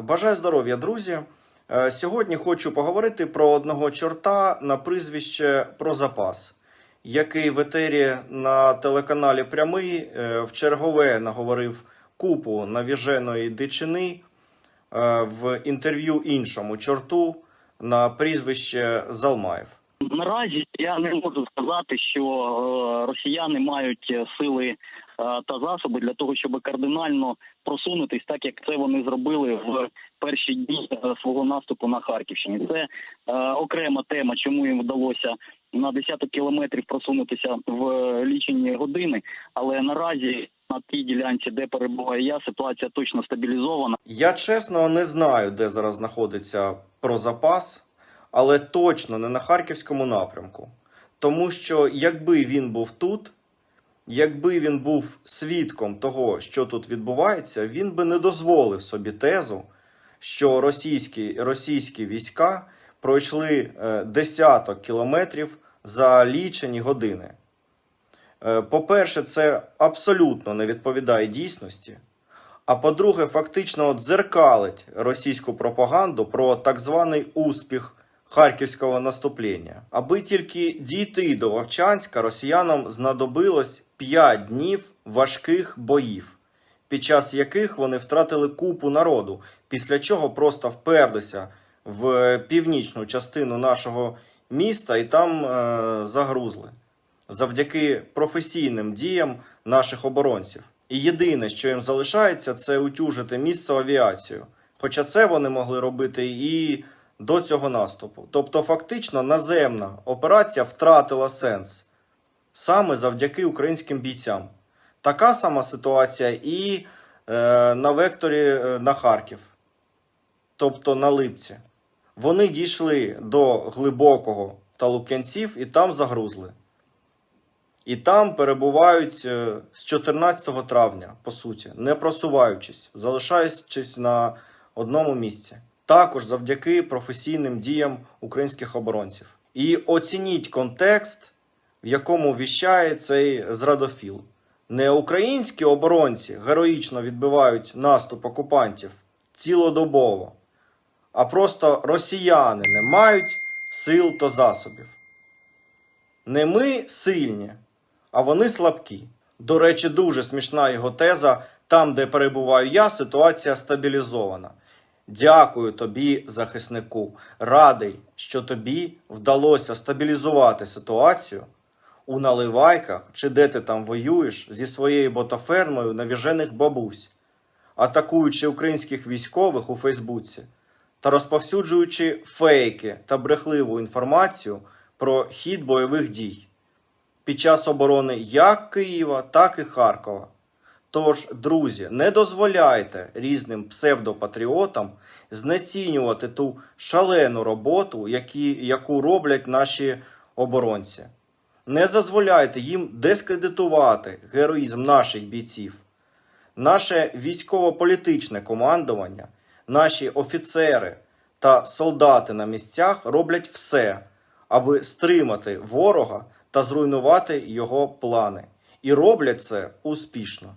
Бажаю здоров'я, друзі. Е, Сьогодні хочу поговорити про одного чорта на прізвище Прозапас, який в етері на телеканалі Прямий е, в чергове наговорив купу навіженої дичини е, в інтерв'ю іншому чорту на прізвище Залмаєв. Наразі я не можу сказати, що е, росіяни мають е, сили е, та засоби для того, щоб кардинально просунутись, так як це вони зробили в перші дні свого наступу на Харківщині. Це окрема тема, чому їм вдалося на десяток кілометрів просунутися в лічені години. Але наразі на тій ділянці, де перебуваю я, ситуація точно стабілізована. Я чесно не знаю, де зараз знаходиться прозапас, але точно не на харківському напрямку. Тому що якби він був тут, якби він був свідком того, що тут відбувається, він би не дозволив собі тезу, що російські, російські війська пройшли е, десяток кілометрів за лічені години. Е, По-перше, це абсолютно не відповідає дійсності. А по-друге, фактично дзеркалить російську пропаганду про так званий успіх харківського наступлення. Аби тільки дійти до Вовчанська, росіянам знадобилось 5 днів важких боїв, під час яких вони втратили купу народу, після чого просто вперлися в північну частину нашого міста і там е, загрузли завдяки професійним діям наших оборонців. І єдине, що їм залишається, це утюжити місцеву авіацію. Хоча це вони могли робити і до цього наступу. Тобто, фактично, наземна операція втратила сенс саме завдяки українським бійцям. Така сама ситуація і е, на векторі е, на Харків, тобто на Липці. Вони дійшли до глибокого та Лук'янців і там загрузли. І там перебувають е, з 14 травня, по суті, не просуваючись, залишаючись на одному місці. Також завдяки професійним діям українських оборонців. І оцініть контекст, в якому віщає цей зрадофіл. Не українські оборонці героїчно відбивають наступ окупантів цілодобово, а просто росіяни не мають сил та засобів. Не ми сильні, а вони слабкі. До речі, дуже смішна його теза. Там, де перебуваю я, ситуація стабілізована. Дякую тобі, захиснику. Радий, що тобі вдалося стабілізувати ситуацію у наливайках чи де ти там воюєш зі своєю ботафермою навіжених бабусь, атакуючи українських військових у Фейсбуці та розповсюджуючи фейки та брехливу інформацію про хід бойових дій під час оборони як Києва, так і Харкова. Тож, друзі, не дозволяйте різним псевдопатріотам знецінювати ту шалену роботу, які, яку роблять наші оборонці. Не дозволяйте їм дискредитувати героїзм наших бійців. Наше військово-політичне командування, наші офіцери та солдати на місцях роблять все, аби стримати ворога та зруйнувати його плани. І роблять це успішно.